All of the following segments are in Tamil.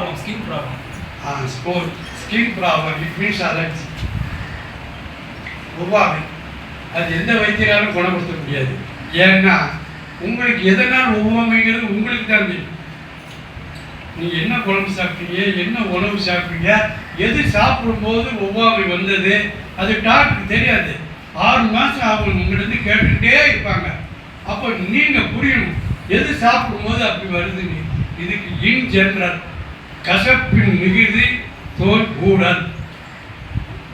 Problem skin problem spore skin problem it means allergy ஒவ்வாமை. அது எந்த வைத்தியராலும் குணப்படுத்த முடியாது. ஏன்னா உங்களுக்கு எதனால் ஒவ்வாமைங்கிறது உங்களுக்கு தான் தெரியும். நீங்கள் என்ன குழம்பு சாப்பிட்டீங்க என்ன உணவு சாப்பிட்டீங்க எது சாப்பிடும்போது ஒவ்வாமை வந்தது அது டாக்டருக்கு தெரியாது. ஆறு மாதம் அவங்க உங்கள்கிட்ட கேட்டுக்கிட்டே இருப்பாங்க. அப்போ நீங்கள் புரியணும் எது சாப்பிடும்போது அப்படி வருதுன்னு. இதுக்கு இன் ஜென்ரல் கசப்பின் மிகுதி தோல் ஊழல்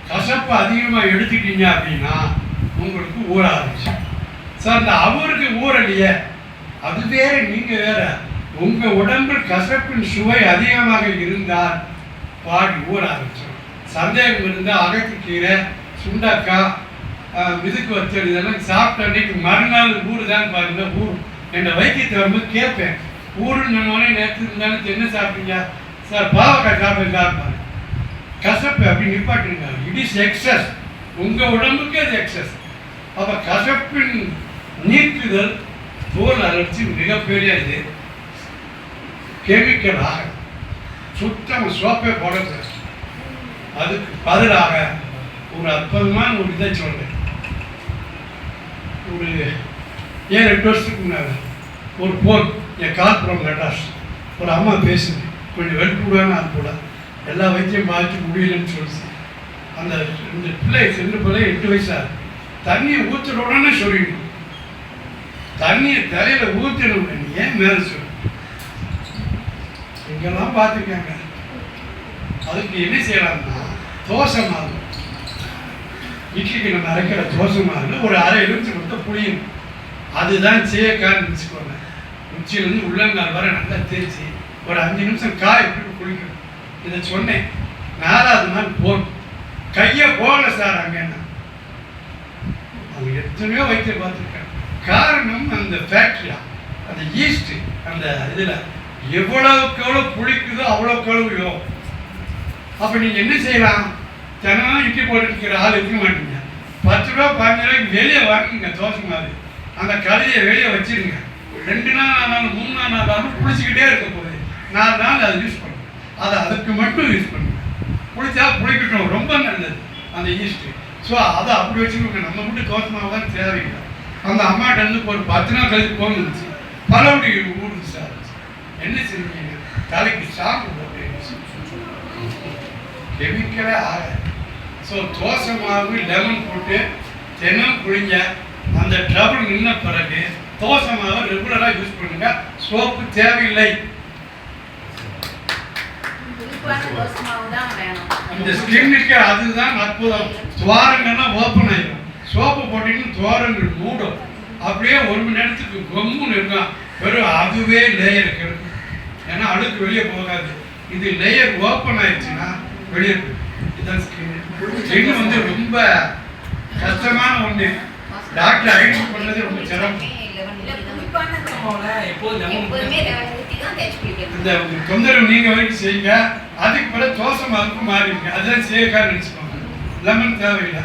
கசப்பு அதிகமாக எடுத்துக்கிட்டீங்க அப்படின்னா உங்களுக்கு ஊற ஆரம்பிச்சு சார் இந்த அவருக்கு ஊறலையே அது வேற நீங்க வேற. உங்க உடம்பில் கசப்பின் சுவை அதிகமாக இருந்தால் பாடி ஊற ஆரம்பிச்சிடும். சந்தேகம் இருந்தால் அகத்துக்கீரை சுண்டக்காய் ஆஹ், மிதுக்கு வச்சல் இதெல்லாம் சாப்பிட்ட அன்னைக்கு மறுநாள் ஊறுதான் பாருங்க ஊர் என்னை வைத்தியத்தை வரும்போது கேட்பேன். ஊருன்னு உடனே நேற்று இருந்தாலும் என்ன சாப்பிட்டீங்க? சார் பாவக்காய் சாப்பிட்டு சாப்பிட்டாங்க கசப்பு அப்படி நிப்பாட்டுங்க இட் இஸ் எக்ஸஸ் உங்க உடம்புக்கு அது எக்ஸஸ் அப்போ கசப்பின் நீக்குதல் தோல் அலர்ச்சி மிகப்பெரிய இது. கெமிக்கலாக சுத்தம் சோப்பே போடக்கூடாது அதுக்கு பதிலாக ஒரு அற்புதமான ஒரு இதை சொல்கிறேன் ஒரு ஏன் ரெண்டு வருஷத்துக்கு முன்னாடி ஒரு போன் என் கால்புரம் மெட்ராஸ் ஒரு அம்மா பேசுது கொஞ்சம் வெளுப்புடுவாங்க அது கூட எல்லா வைத்தியம் பார்த்து முடியலன்னு சொல்லிச்சு அந்த இந்த பிள்ளை ரெண்டு பிள்ளை எட்டு வயசா. தண்ணியை ஊற்றுற உடனே சொல்லிடணும் தண்ணியை தலையில் ஊற்றணும் ஏன் மேலே சொல்லு? இங்கெல்லாம் பார்த்துருக்காங்க அதுக்கு என்ன செய்யலாம்னா தோசை மாவு. இட்லிக்கு நம்ம அரைக்கிற தோசை மாவில் ஒரு அரை எலுமிச்சு கொடுத்தா புளியும் அதுதான் சீயக்கான்னு வச்சுக்கோங்க உச்சியிலேருந்து உள்ளங்கால் வர நல்லா தேய்ச்சி ஒரு அஞ்சு நிமிஷம் காய் போட்டு குளிக்கணும். இதை சொன்னேன். நாலாவது நாள் போகணும். கையை போகல சார் அங்கன்னா. அவங்க எத்தனையோ வைத்தியம் பார்த்துருக்காங்க. காரணம் அந்த ஃபேக்ட்ரியா அந்த ஈஸ்ட் அந்த இதில் எவ்வளவுக்கு எவ்வளோ புளிக்குதோ அவ்வளோக்கு எவ்வளவு யோகம் அப்போ நீங்கள் என்ன செய்யலாம்? தினம் இட்லி போட்டுக்கிற ஆள் இருக்க மாட்டீங்க. பத்து ரூபா பதினஞ்சு ரூபாய்க்கு வெளியே வாங்குங்க தோசை மாதிரி அந்த கடையை வெளியே வச்சிருங்க. ரெண்டு நாள் ஆனாலும் மூணு நாள் ஆனாலும் குளிச்சுக்கிட்டே இருக்க போகுது. நாலு நாள் அதை யூஸ் பண்ணுவேன். அதை அதுக்கு மட்டும் யூஸ் பண்ணுவேன். குளிச்சா குளிக்கட்டும் ரொம்ப நல்லது. அந்த ஈஸ்ட்டு ஸோ அதை அப்படி வச்சுக்கோங்க. நம்ம மட்டும் தோசை தான் தேவையில்லை. அந்த அம்மாட்ட இருந்து ஒரு பத்து நாள் கழிச்சு போன் வந்துச்சு. பலவடி ஊடுச்சு சார் என்ன செய்வீங்க? தலைக்கு சாப்பிட்டு போட்டு கெமிக்கலே ஆகாது. ஸோ தோசை மாவு லெமன் போட்டு தினம் குளிங்க அந்த ட்ரபிள் நின்ன பிறகு தோசை மாவை ரெகுலராக யூஸ் பண்ணுங்க. சோப்பு தேவையில்லை புளிப்பான தோசை மாவு தான் வேணும் இந்த ஸ்கின்னுக்கு அதுதான் அற்புதம் துவாரங்கள்லாம் ஓப்பன் ஆயிடும் சோப்பு போட்டிங்கன்னா துவாரங்கள் மூடும் அப்படியே ஒரு மணி நேரத்துக்கு கொம்முன்னு இருக்கும் வெறும் அதுவே லேயர் கிடைக்கும் ஏன்னா அழுக்கு வெளியே போகாது இது லேயர் ஓப்பன் ஆயிடுச்சுன்னா வெளியே இதுதான் ஸ்கின் ஸ்கின் வந்து ரொம்ப கஷ்டமான ஒன்று டாக்டர் ஐடென்டி பண்ணது ரொம்ப சிரமம் எப்போதும் இந்த தொந்தரவு நீங்க வரைக்கும் செய்யுங்க. அதுக்கு பிறகு தோசை மாவுக்கு மாறிடுங்க. அதுதான் செய்யக்கார நினச்சிக்கோங்க லெமன் தேவையில்லை.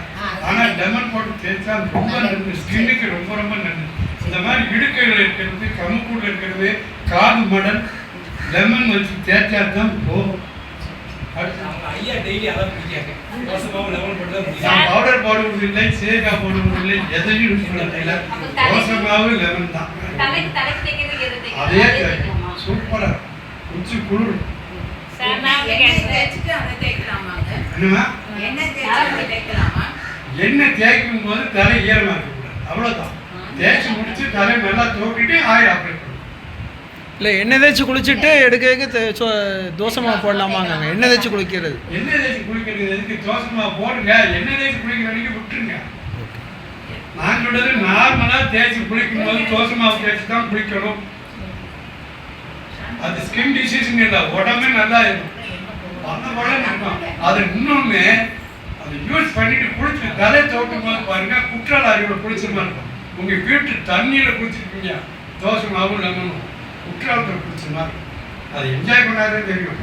ஆனா லெமன் போட்டு தேய்ச்சா ரொம்ப நல்லது. ஸ்கின்னுக்கு ரொம்ப ரொம்ப நல்லது இந்த மாதிரி இடுக்கைகள் இருக்கிறது கமுக்கூட இருக்கிறது காது மடல் லெமன் வச்சு தேய்ச்சா தான் போகும் அடுத்து. அவங்க ஐயா டெய்லி அதான் குடிக்காங்க தோசை மாவு லெமன் போட்டு தான் நான் குடிக்காங்க பவுடர் போடுவது இல்லை சேகா போடுவது இல்லை எதையும் யூஸ் இல்லை தோசை மாவு லெமன் தான்? அதே தேய்க்கணுமா? சூப்பரா. உச்சி குளிர் எண்ணெய் தேய்க்கும் போது தலை ஈரமா இருக்கக்கூடாது அவ்வளவுதான். தேய்ச்சி முடிச்சு தலை நல்லா தோட்டிட்டு ஆயில் அப்ளை இல்லை எண்ணெய் தேய்ச்சி குளிச்சுட்டு எடுக்க எடுக்க தே- சோ- தோசை மாவு போடலாமாங்க எண்ணெய் தேய்ச்சி குளிக்கிறது. எண்ணெய் தேய்ச்சி குளிக்கிறது எதுக்கு? தோசை மாவு போடுங்க. எண்ணெய் தேய்ச்சி குளிக்கிற வரைக்கும் விட்டுருங்க. நான் சொல்றது நார்மலா தேய்ச்சி குளிக்கும் போது தோசை மாவு தேய்ச்சி தான் குளிக்கணும். அது ஸ்கின் டிசீஸ்னு இல்லை உடம்பே நல்லா இருக்கும் அந்த படம் இருக்கும் அது இன்னொன்னு அது யூஸ் பண்ணிட்டு குளிச்சு தலை தோட்டும் போது பாருங்க குற்றால அருவியோட குளிச்ச மாதிரி இருக்கும். உங்க வீட்டு தண்ணியில குளிச்சிருப்பீங்க. தோசை மாவும் லெமனும் குற்றாலத்தில் குளிச்ச மாதிரி இருக்கும். அது என்ஜாய் பண்ணாதே தெரியும்.